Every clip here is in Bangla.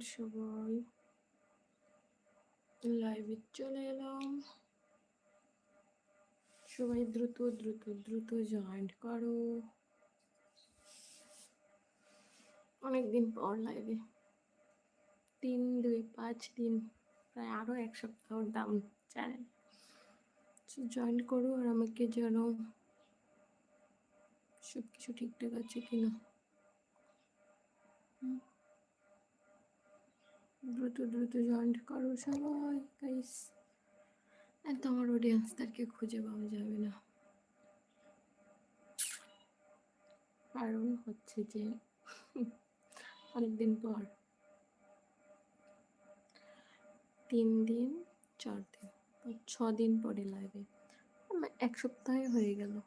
সবাই লাইভে চলে এলাম। সবাই দ্রুত দ্রুত দ্রুত জয়েন্ট করো। অনেকদিন পর লাইভে তিন, দুই, পাঁচ দিন, প্রায় আরও এক সপ্তাহ দাম চ্যানেল জয়েন করো আর আমাকে যেন সব কিছু ঠিকঠাক আছে কিনা। হুম। দ্রুত দ্রুত জয়েন্ট করো সবাই গাইস একদম আমার অডিয়েন্সদেরকে খুঁজে পাওয়া যাবে না। কারণ হচ্ছে যে, অনেকদিন পর। তিন দিন, চার দিন ছ দিন পরে লাইভে এক সপ্তাহে হয়ে গেল।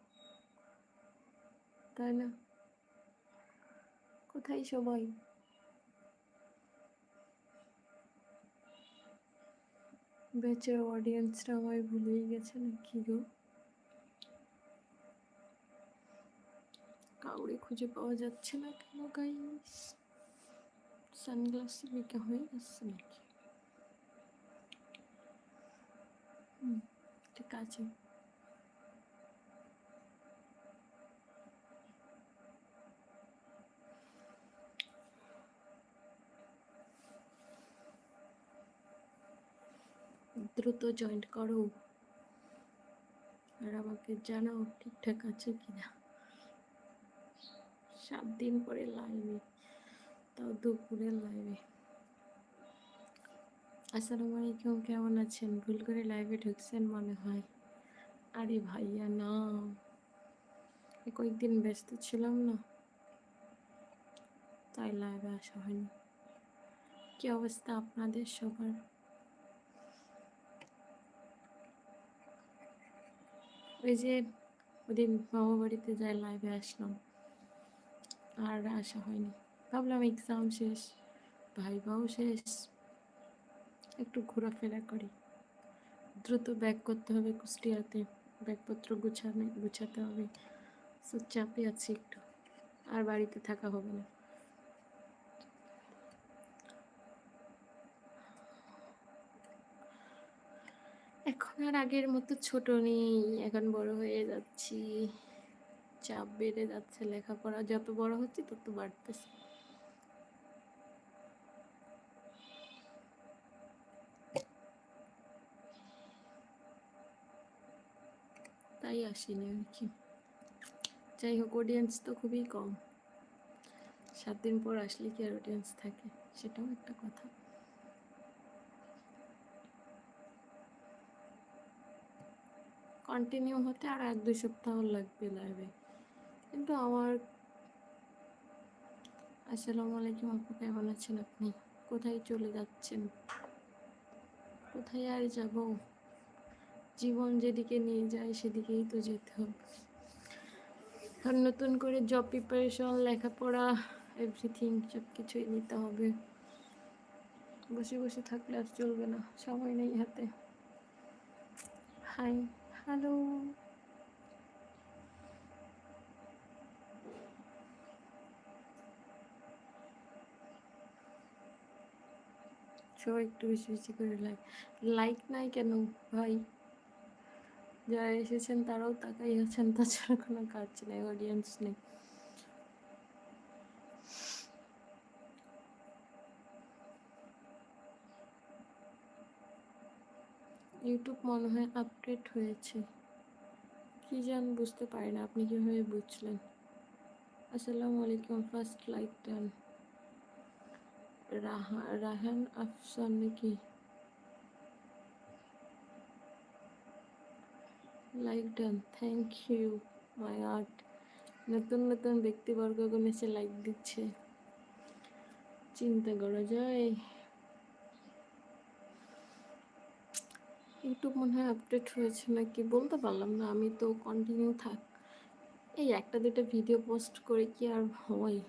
তাই না? কোথায় সবাই? বেচার অডিয়েন্সরা আমায় ভুলেই গেছে না কি গো? কাউরে খুঁজে পাওয়া যাচ্ছে না কেন গাইস সানগ্লাস বিকা হয়ে যাচ্ছে নাকি? হুম, ঠিক আছে। দ্রুত জয়েন্ট করো। আর আমাকে জানাও ঠিকঠাক আছে কিনা। সাত দিন পরে লাইভে তাও দুপুরে লাইভে আসসালামু আলাইকুম, কেমন আছেন? ভুল করে লাইভে ঢুকছেন মনে হয়। আরে ভাইয়া, না। কয়েকদিন ব্যস্ত ছিলাম না। তাই লাইভে আসা হয়নি। কি অবস্থা আপনাদের সবার? ওই যে ওদিন মামা বাড়িতে যাই লাইভে আসলাম। আর আসা হয়নি। ভাবলাম এক্সাম শেষ ভাইবাও শেষ, একটু ঘোরাফেরা করি। দ্রুত ব্যাক করতে হবে কুষ্টিয়াতে, ব্যাগপত্র গুছানো, গুছাতে হবে। চাপে আছি একটু। আর বাড়িতে থাকা হবে না। এখন আর আগের মতো ছোট নেই, এখন বড় হয়ে যাচ্ছি। চাপ বেড়ে যাচ্ছে লেখাপড়া, যত বড় হচ্ছে তত বাড়তেছে। তাই আসিনি আর কি। যাই হোক অডিয়েন্স তো খুবই কম। সাত দিন পর আসলে কি আর অডিয়েন্স থাকে, সেটাও একটা কথা। কন্টিনিউ হতে আর এক দুই সপ্তাহ লাগবে লাইভে কিন্তু আমার আসসালামু আলাইকুম আপু, কেমন আছেন আপনি? কোথায় চলে যাচ্ছেন? কোথায় আর যাব? জীবন যেদিকে নিয়ে যায়, সেদিকেই তো যেতে হবে। আর নতুন করে জব প্রিপারেশন লেখাপড়া এভরিথিং সব কিছুই নিতে হবে। বসে বসে থাকলে আর চলবে না, সময় নেই হাতে। হাই হ্যালো সবাই একটু বেশি বেশি করে লাইক লাইক নাই কেন ভাই? যারা এসেছেন তারাও তাকাই আছেন, তাছাড়া কোনো কাজ নেই অডিয়েন্স নেই। ইউটিউব মনে হয় আপডেট হয়েছে। কি জান বুঝতে পারি না, আপনি কীভাবে বুঝলেন? আসসালামু আলাইকুম first like done Rahan Afsan নাকি? Like done thank you my art নতুন নতুন ব্যক্তিবর্গগুলো এসে লাইক দিচ্ছে। চিন্তা করা যায়। ইউটিউব মনে হয় আপডেট হয়েছে নাকি? বলতে পারলাম না, আমি তো কন্টিনিউ থাক। এই একটা দুটো ভিডিও পোস্ট করে কি আর হয়?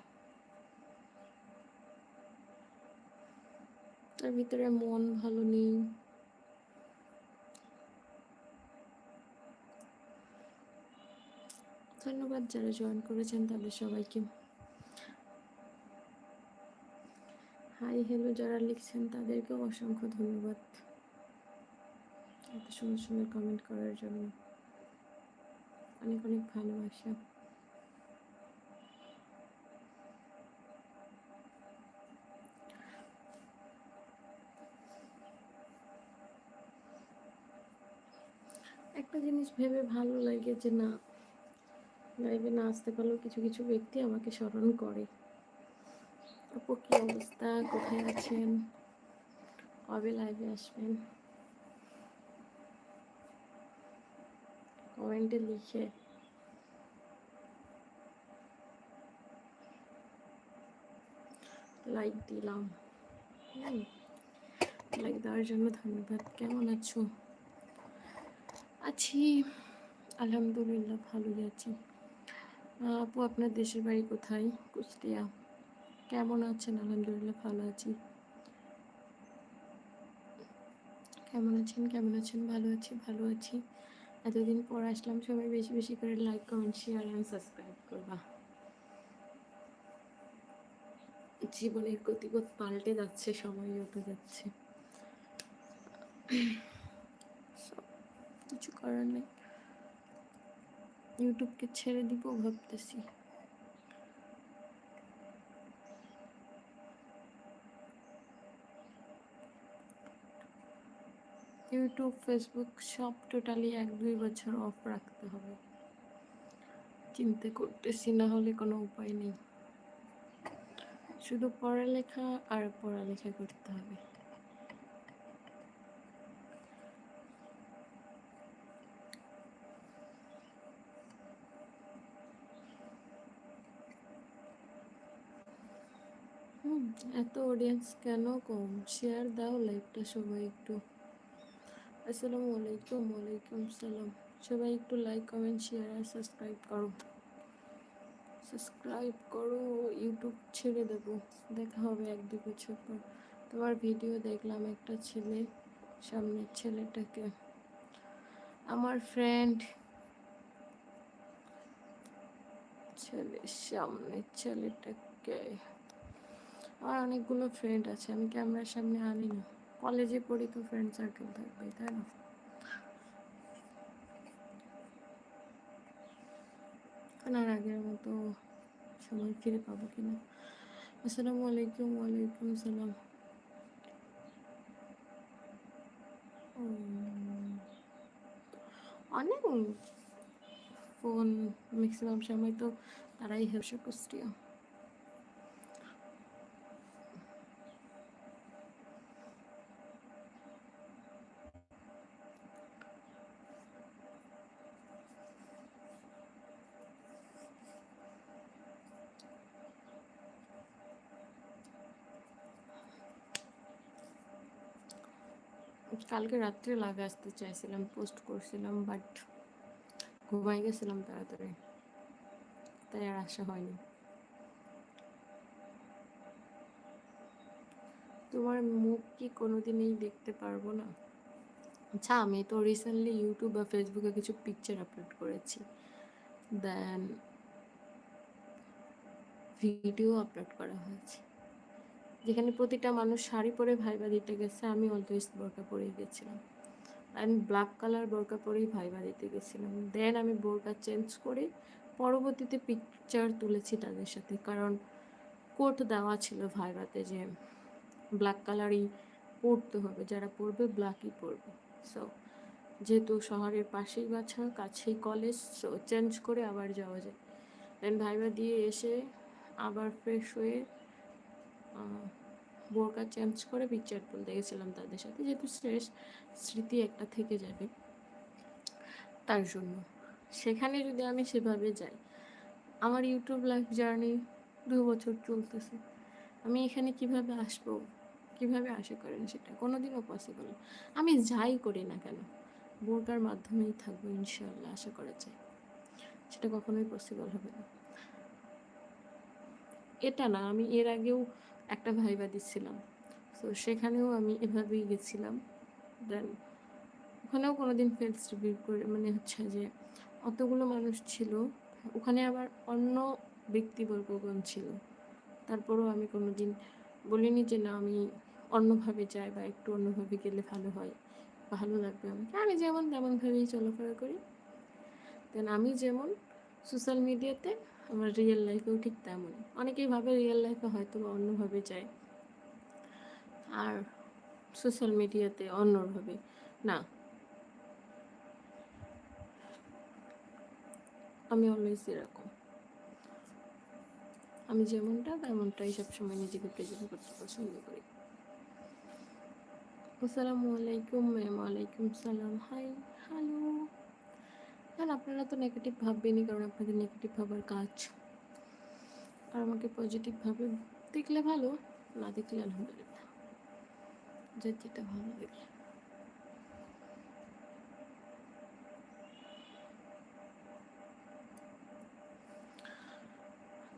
তার ভিতরে মন ভালো নেই। ধন্যবাদ যারা জয়েন করেছেন, তাদের সবাইকে। হাই হ্যালো যারা লিখছেন, তাদেরকেও অসংখ্য ধন্যবাদ। এত সুন্দর সুন্দর কমেন্ট করার জন্য অনেক অনেক ভালোবাসা। একটা জিনিস ভেবে ভালো লাগে যে না লাইভে না আসতে পারলেও কিছু কিছু ব্যক্তি আমাকে স্মরণ করে। আপু, কি অবস্থা? কোথায় আছেন? কবে লাইভে আসবেন? কমেন্টে লিখে। লাইক দিলাম। লাইক দেওয়ার জন্য ধন্যবাদ। কেমন আছো? আছি। আলহামদুলিল্লাহ ভালোই আছি। আপু আপনার দেশের বাড়ি কোথায়? কুষ্টিয়া। কেমন আছেন? আলহামদুলিল্লাহ ভালো আছি। কেমন আছেন? কেমন আছেন? ভালো আছি ভালো আছি। এতদিন পর আসলাম, সবাই বেশি বেশি করে like comment share and subscribe করবা। জীবনের গতিপথ পাল্টে যাচ্ছে সময় যত যাচ্ছে। কিছু করার নেই। ইউটিউবকে ছেড়ে দিব ভাবতেছি। ইউটিউব ফেসবুক সব টোটালি এক দুই বছর অফ রাখতে হবে। চিন্তা করতেছি, না হলে কোনো উপায় নেই। শুধু পড়ালেখা আর পড়ালেখা করতে হবে। এত অডিয়েন্স কেন কম? শেয়ার দাও লাইভটা সবাই একটু। আসসালামু আলাইকুম, ওয়ালাইকুম সালাম সবাই একটু লাইক কমেন্ট শেয়ার আর সাবস্ক্রাইব করো। সাবস্ক্রাইব করো ইউটিউব ছেড়ে দেবো। দেখা হবে এক দু বছর পর। তোমার ভিডিও দেখলাম একটা ছেলে, সামনের ছেলেটাকে। আমার ফ্রেন্ড ছেলের সামনের ছেলেটাকে। আমার অনেকগুলো ফ্রেন্ড আছে, আমি ক্যামেরার সামনে আনি না। কলেজে পড়ি তো ফ্রেন্ড সার্কেল থাকবে, তাই না? আর আগের মতো সময় ফিরে পাবো কিনা? আসসালামু আলাইকুম, ওয়ালাইকুম সালাম অনেক ফোন ম্যাক্সিমাম সময় তো তারাই হেলসে কুষ্টিয়া। কালকে রাত্রে লাভে আসতে চাইছিলাম পোস্ট করছিলাম বাট ঘুমাই গেছিলাম তাড়াতাড়ি। তাই আর আসা হয়নি। তোমার মুখ কি কোনোদিনই দেখতে পারব না? আচ্ছা আমি তো রিসেন্টলি ইউটিউব বা ফেসবুকে কিছু পিকচার আপলোড করেছি। দেন ভিডিও আপলোড করা হয়েছে। যেখানে প্রতিটা মানুষ শাড়ি পরে ভাইবা দিতে গেছে, আমি অলওয়েজ বোরকা পরেই গেছিলাম। আমি ব্ল্যাক কালার বোরকা পরেই ভাইবা দিতে গেছিলাম। দেন আমি বোরকা চেঞ্জ করে পরবর্তীতে পিকচার তুলেছি তাদের সাথে। কারণ কোট দেওয়া ছিল ভাইবাতে যে ব্ল্যাক কালারই পরতে হবে, যারা পরবে ব্ল্যাকই পরবে। সো যেহেতু শহরের পাশেই বাছা, কাছেই কলেজ সো চেঞ্জ করে আবার যাওয়া যায়। দেন ভাইবা দিয়ে এসে আবার ফ্রেশ হয়ে বোরকা চেঞ্জ করে পিকচার তুলতে গেছিলাম তাদের সাথে, যেহেতু শেষ স্মৃতি একটা থেকে যাবে তার জন্য। সেখানে যদি আমি সেভাবে যাই, আমার ইউটিউব লাইফ জার্নি দু বছর চলতেছে। আমি এখানে কীভাবে আসব, কীভাবে আশা করেন সেটা কোনোদিনও পসিবল আমি যাই করি না কেন, বোরকার মাধ্যমেই থাকব ইনশাল্লাহ আশা করা যায়। সেটা কখনোই পসিবল হবে না। এটা না, আমি এর আগেও একটা ভাইবা দিচ্ছিলাম। তো সেখানেও আমি এভাবেই গেছিলাম। দেন ওখানেও কোনো দিন ফেলস রিভিউ করে মানে হচ্ছে যে অতগুলো মানুষ ছিল, ওখানে আবার অন্য ব্যক্তিবর্গগণ ছিল। তারপরেও আমি কোনো দিন বলিনি যে না, আমি অন্যভাবে যাই বা একটু অন্যভাবে গেলে ভালো হয়, ভালো লাগবে আমাকে। আমি যেমন তেমনভাবেই চলাফেরা করি। দেন আমি যেমন সোশ্যাল মিডিয়াতে আমার রিয়েল লাইফেও ঠিক তেমনই। অনেকেই ভাবে রিয়েল লাইফে হয়তো বা অন্যভাবে যায়। আর সোশ্যাল মিডিয়াতে অন্যভাবে, না। আমি অলওয়েজ এরকম। আমি যেমনটা, তেমনটাই সবসময় নিজেকে প্রেজেন্ট করতে পছন্দ করি। আসসালামু আলাইকুম ম্যাম ওয়ালাইকুম সালাম। হাই হ্যালো আর আপনারা তো নেগেটিভ ভাববেনই, কারণ আপনাদের নেগেটিভ ভাবার কাজ। আর আমাকে পজিটিভভাবে দেখলে ভালো, না দেখলে আলহামদুলিল্লাহ। যে যেটা ভালো লাগে।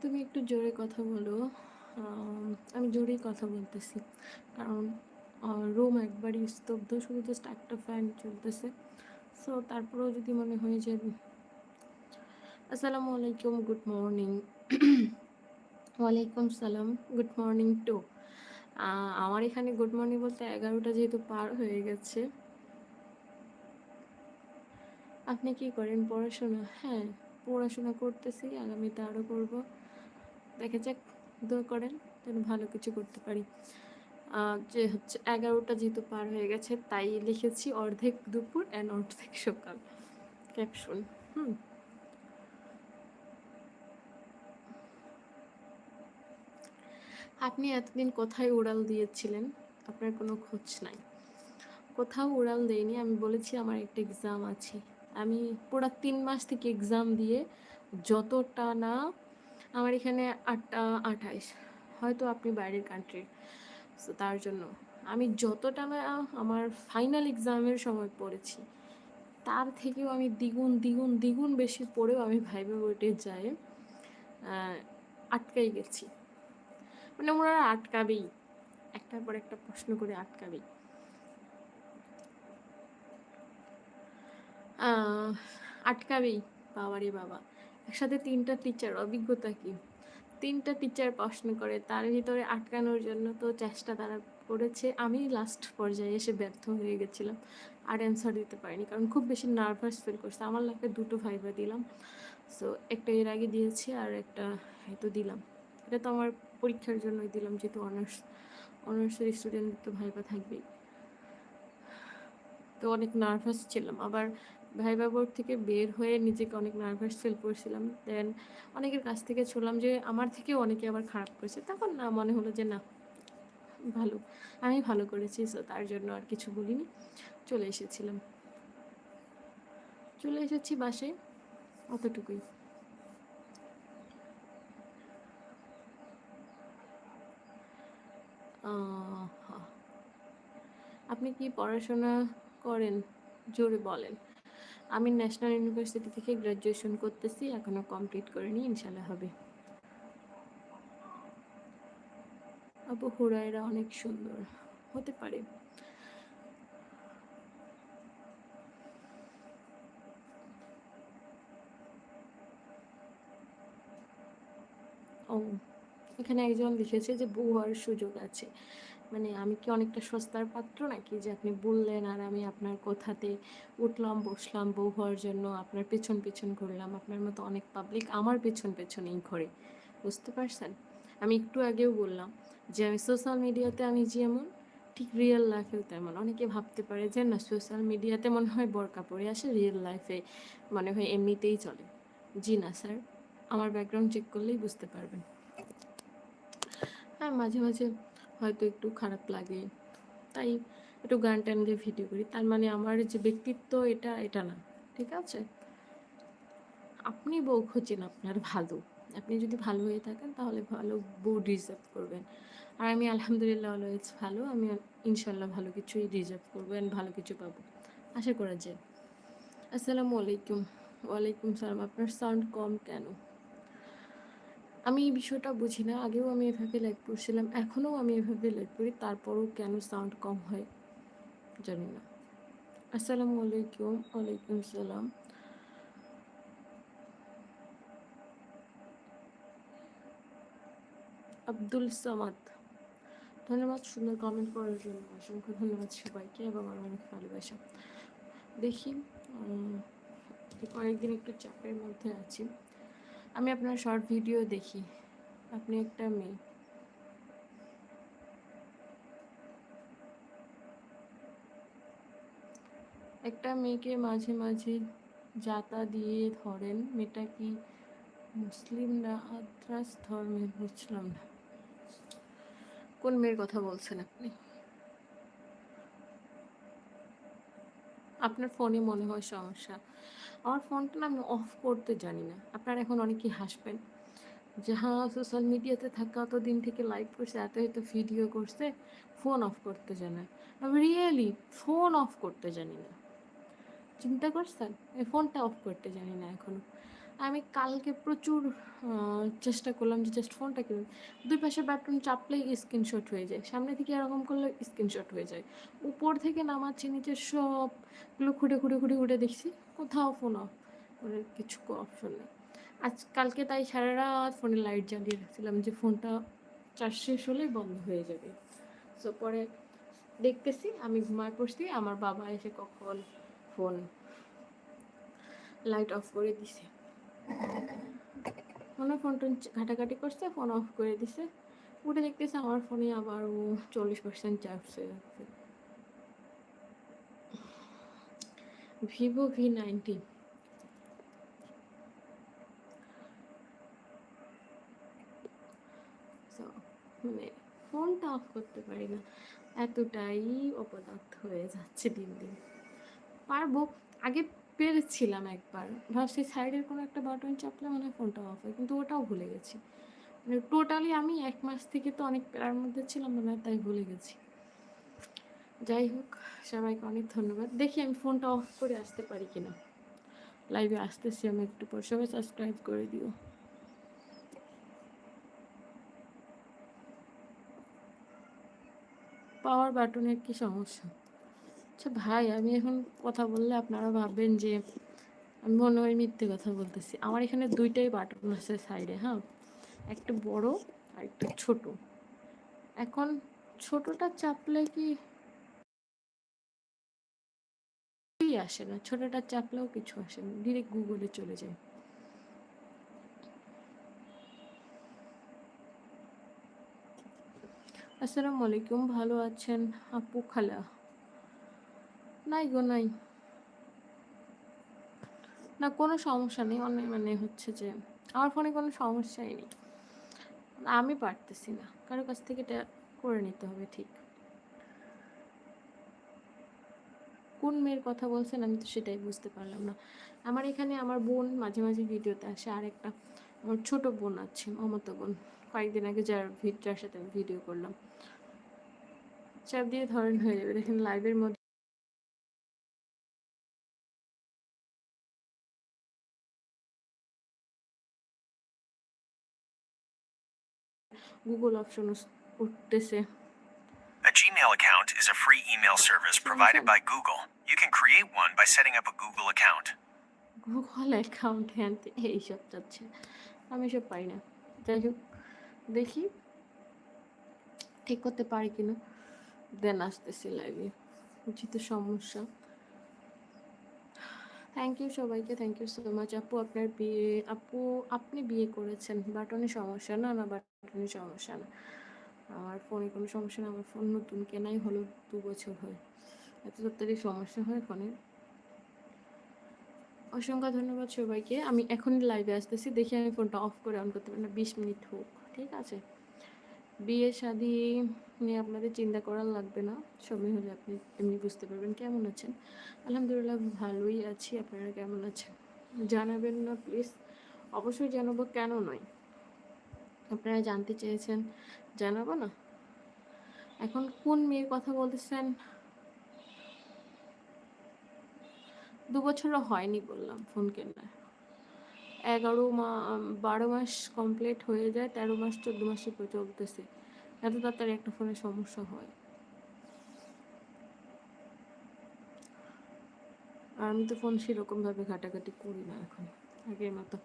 তুমি একটু জোরে কথা বলো। আমি জোরেই কথা বলতেছি। কারণ রুম একবারই স্তব্ধ, শুধু জাস্ট একটা ফ্যান চলতেছে। সো তারপরেও যদি মনে হয় যে আসসালামু আলাইকুম, গুড মর্নিং। ওয়ালাইকুম সালাম, গুড মর্নিং টু। আমার এখানে গুড মর্নিং বলতে এগারোটা যেহেতু পার হয়ে গেছে। আপনি কি করেন? পড়াশোনা? হ্যাঁ পড়াশোনা করতেছি, আগামীতে আরও করব। দেখা যাক, দোয়া করেন, যেন ভালো কিছু করতে পারি। যে হচ্ছে এগারোটা যেহেতু পার হয়ে গেছে, তাই লিখেছি অর্ধেক দুপুর অ্যান্ড অর্ধেক সকাল। ক্যাপশন হুম। আপনি এতদিন কোথায় উড়াল দিয়েছিলেন? আপনার কোনো খোঁজ নাই। কোথাও উড়াল দেয়নি আমি বলেছি আমার একটা এক্সাম আছে। আমি পুরো তিন মাস থেকে এক্সাম দিয়ে যতটা না, আমার এখানে আটটা আঠাইশ হয়তো আপনি বাইরের কান্ট্রির সো তার জন্য আমি যতটা আমার ফাইনাল এক্সামের সময় পড়েছি, তার থেকেও আমি দ্বিগুণ দ্বিগুণ দ্বিগুণ বেশি পড়েও আমি ভাইবে বইটে যাই আটকাই গেছি। মানে ওনারা আটকাবেই, একটার পর একটা প্রশ্ন করে আটকাবেই। আটকাবেই, বাবারে বাবা। একসাথে তিনটা টিচার অভিজ্ঞতা কি? তিনটা টিচার প্রশ্ন করে, তার ভিতরে আটকানোর জন্য তো চেষ্টা তারা করেছে। আমি লাস্ট পর্যায়ে এসে ব্যর্থ হয়ে গেছিলাম। আর অ্যান্সার দিতে পারিনি, কারণ খুব বেশি নার্ভাস ফিল করছে। আমার লাইফে দুটো ভাইবা দিলাম। সো একটা এর আগে দিয়েছি আর একটা হয়তো দিলাম। এটা তো আমার পরীক্ষার জন্যই দিলাম, যেহেতু অনার্স অনার্সের স্টুডেন্ট তো ভাইবা থাকবেই। তো অনেক নার্ভাস ছিলাম। আবার ভাইবা বোর্ড থেকে বের হয়ে নিজেকে অনেক নার্ভাস ফিল করছিলাম। দেন অনেকের কাছ থেকে শুনলাম যে আমার থেকেও অনেকে আবার খারাপ করেছে। তখন না, মনে হলো যে না, ভালো, আমি ভালো করেছি সো তার জন্য আর কিছু বলিনি। চলে এসেছিলাম। চলে এসেছি বাসে অতটুকুই। আপনি কি পড়াশোনা করেন? জোরে বলেন। আমি ন্যাশনাল ইউনিভার্সিটি থেকে গ্র্যাজুয়েশন করতেছি, এখনও কমপ্লিট করিনি ইনশাল্লাহ হবে। আবু হুরাইরা অনেক সুন্দর, হতে পারে। ও, এখানে একজন লিখেছে যে বউ হওয়ার সুযোগ আছে। মানে আমি কি অনেকটা সস্তার পাত্র নাকি যে আপনি বললেন আর আমি আপনার কথাতে উঠলাম, বসলাম, বউ হওয়ার জন্য আপনার পেছন পেছন ঘুরলাম, আপনার মতো অনেক পাবলিক আমার পেছন পেছনেই ঘরে। বুঝতে পারছেন? আমি একটু আগেও বললাম যে আমি সোশ্যাল মিডিয়াতে আমি যেমন, ঠিক রিয়েল লাইফেও তেমন। অনেকে ভাবতে পারে যে না সোশ্যাল মিডিয়াতে মনে হয় বরকা পড়ে আসে রিয়েল লাইফে মনে হয় এমনিতেই চলে। জি না স্যার আমার ব্যাকগ্রাউন্ড চেক করলেই বুঝতে পারবেন। হ্যাঁ মাঝে মাঝে হয়তো একটু খারাপ লাগে। তাই একটু গান টান দিয়ে ভিডিও করি। তার মানে আমার যে ব্যক্তিত্ব এটা এটা না, ঠিক আছে? আপনি বউ খুঁজছেন আপনার ভালো। আপনি যদি ভালো হয়ে থাকেন তাহলে ভালো বউ ডিজার্ভ করবেন। আর আমি আলহামদুলিল্লাহ অলওয়েজ ভালো। আমি ইনশাল্লাহ ভালো কিছুই ডিজার্ভ করব ভালো কিছু পাবো। আশা করা যায়। আসসালামু আলাইকুম। ওয়ালাইকুম সালাম। আপনার সাউন্ড কম কেন? আমি এই বিষয়টা বুঝি না। আগেও আমি এভাবে লাইক করছিলাম এখনও আমি এভাবে লাইক করি তারপরও কেন সাউন্ড কম হয় জানি না। আসসালামু আলাইকুম, ওয়ালাইকুম সালাম। আব্দুল সামাদ। ধন্যবাদ সুন্দর কমেন্ট করার জন্য। অসংখ্য ধন্যবাদ সবাইকে এবং আমার অনেক ভালোবাসা। দেখি কয়েকদিন একটু চাপের মধ্যে আছি। আমি আপনার শর্ট ভিডিও দেখি। আপনি একটা মেয়ে। একটা মেয়েকে মাঝে মাঝে যাতা দিয়ে ধরেন, মেয়েটা কি মুসলিম না আদ্রাস ধর্মের? বুঝলাম না। কোন মেয়ের কথা বলছেন আপনি? আপনার ফোনে মনে হয় সমস্যা। আমার ফোনটা না আমি অফ করতে জানি না। আপনারা এখন অনেকেই হাসবেন যে হ্যাঁ সোশ্যাল মিডিয়াতে থাকা অত দিন থেকে লাইভ করছে এত এত ভিডিও করছে। ফোন অফ করতে জানে। আমি রিয়েলি ফোন অফ করতে জানি না। চিন্তা করছেন? এই ফোনটা অফ করতে জানি না এখনও। আমি কালকে প্রচুর চেষ্টা করলাম যে জাস্ট ফোনটা কিনুন দুই পাশে বাটন চাপলেই স্ক্রিনশট হয়ে যায়। সামনে থেকে এরকম করলে স্ক্রিনশট হয়ে যায়। উপর থেকে নামাচ্ছি নিচে সবগুলো খুঁটে খুঁটে খুঁটে খুঁটে দেখছি। কোথাও ফোন অফ করে কিছু অপশন নেই। আজ, কালকে তাই সারা রাত ফোনে লাইট জ্বালিয়ে রাখছিলাম যে ফোনটা চার্জ শেষ হলেই বন্ধ হয়ে যাবে। সো পরে দেখতেছি, আমি ঘুমায় পড়ছি, আমার বাবা এসে কখন ফোন লাইট অফ করে দিছে। ফোনে ফোন টোন ঘাটাঘাটি করছে ফোন অফ করে দিছে। উঠে দেখতেছে আমার ফোনে আবার ও চল্লিশ পার্সেন্ট চার্জ হয়ে যাচ্ছে। ভিভো ভি নাইনটিন মানে ফোনটা অফ করতে পারি না। এতটাই অপদার্থ হয়ে যাচ্ছে দিন দিন। পারব। আগে পেরেছিলাম একবার। ভাবছি সাইডের কোনো একটা বাটন চাপলে মানে ফোনটা অফ হয়, কিন্তু ওটাও ভুলে গেছি। মানে টোটালি আমি এক মাস থেকে তো অনেক প্যারার মধ্যে ছিলাম মানে তাই ভুলে গেছি। যাই হোক, সবাইকে অনেক ধন্যবাদ। দেখি আমি ফোনটা অফ করে আসতে পারি কিনা। লাইভে আসতেছি আমি একটু পর। সবাই সাবস্ক্রাইব করে দিও। পাওয়ার বাটনের কি সমস্যা? আচ্ছা ভাই, আমি এখন কথা বললে আপনারা ভাববেন যে, আমি মনে হয় মিথ্যে কথা বলতেছি। আমার এখানে দুইটাই বাটন আছে সাইডে হ্যাঁ? একটা বড় আর একটা ছোট। এখন ছোটটা চাপলে কি কিছুই আসে না, ছোটটা চাপলেও কিছু আসে না ডিরেক্ট গুগলে চলে যায়। আসসালামু আলাইকুম, ভালো আছেন? আপু খালা? নাই গো, নাই। না, কোনো সমস্যা নেই অনেক মানে হচ্ছে যে, আমার ফোনে কোনো সমস্যাই নেই। আমি পারতেছি না, কারও কাছ থেকে এটা করে নিতে হবে, ঠিক। কোন মেয়ের কথা বলছেন আমি তো সেটাই বুঝতে পারলাম না। আমার এখানে আমার বোন মাঝে মাঝে ভিডিওতে আসে, আর একটা আমার ছোট বোন আছে, মমতা বোন। কয়েকদিন আগে যার ভি- যার সাথে আমি ভিডিও করলাম। চাপ দিয়ে ধরেন হয়ে যাবে, দেখেন লাইভের মধ্যে গুগল অপশন উঠতেছে। Account is a free email service provided by Google. You can create one by setting up a Google account. Google account হ্যান এইসব চাচ্ছে আমি এসব পাই না। যাই হোক দেখি ঠিক করতে পারি কিনা। দেন আসতেছি লাইভে উচিত সমস্যা। থ্যাংক ইউ সবাইকে থ্যাংক ইউ সো মাচ আপু আপনার বিয়ে আপু আপনি বিয়ে করেছেন। বাটনের সমস্যা না না বাটনের সমস্যা না। আমার ফোনে কোনো সমস্যা না আমার ফোন নতুন কেনাই হলো দু বছর হয়। এত তাড়াতাড়ি সমস্যা হয় ফোনে। অসংখ্য ধন্যবাদ সবাইকে। আমি এখনই লাইভে আসতেছি, দেখি আমি ফোনটা অফ করে অন করতে পারি না। বিশ মিনিট হোক, ঠিক আছে? বিয়ে, শাদি নিয়ে আপনাদের চিন্তা করার লাগবে না। সময় হলে আপনি এমনি বুঝতে পারবেন কেমন আছেন। আলহামদুলিল্লাহ ভালোই আছি, আপনারা কেমন আছেন? জানাবেন না প্লিজ অবশ্যই জানাব কেন নয়। আপনারা জানতে চেয়েছেন জানাব না? এখন কোন মেয়ের কথা বলতেছেন? দু বছরও হয়নি বললাম ফোন কেনার। এগারো মা, বারো মাস কমপ্লিট হয়ে যায়, তেরো মাস, চোদ্দ মাসে চলতেছে। এত তাড়াতাড়ি একটা ফোনে সমস্যা হয়। আর আমি তো ফোন সেরকম ভাবে ঘাটাঘাটি করি না এখন, আগের মতো।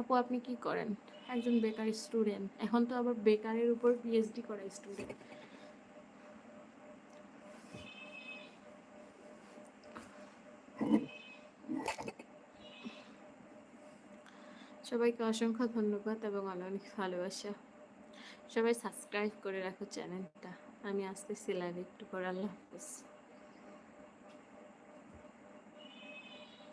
আপু, আপনি কি করেন? একজন বেকার স্টুডেন্ট এখন তো আবার বেকারের উপর পিএইচডি করা স্টুডেন্ট সবাইকে অসংখ্য ধন্যবাদ এবং অনেক ভালোবাসা। সবাই সাবস্ক্রাইব করে রাখো চ্যানেলটা আমি আসতে লাইভ একটু করে আল্লাহ হাফিজ।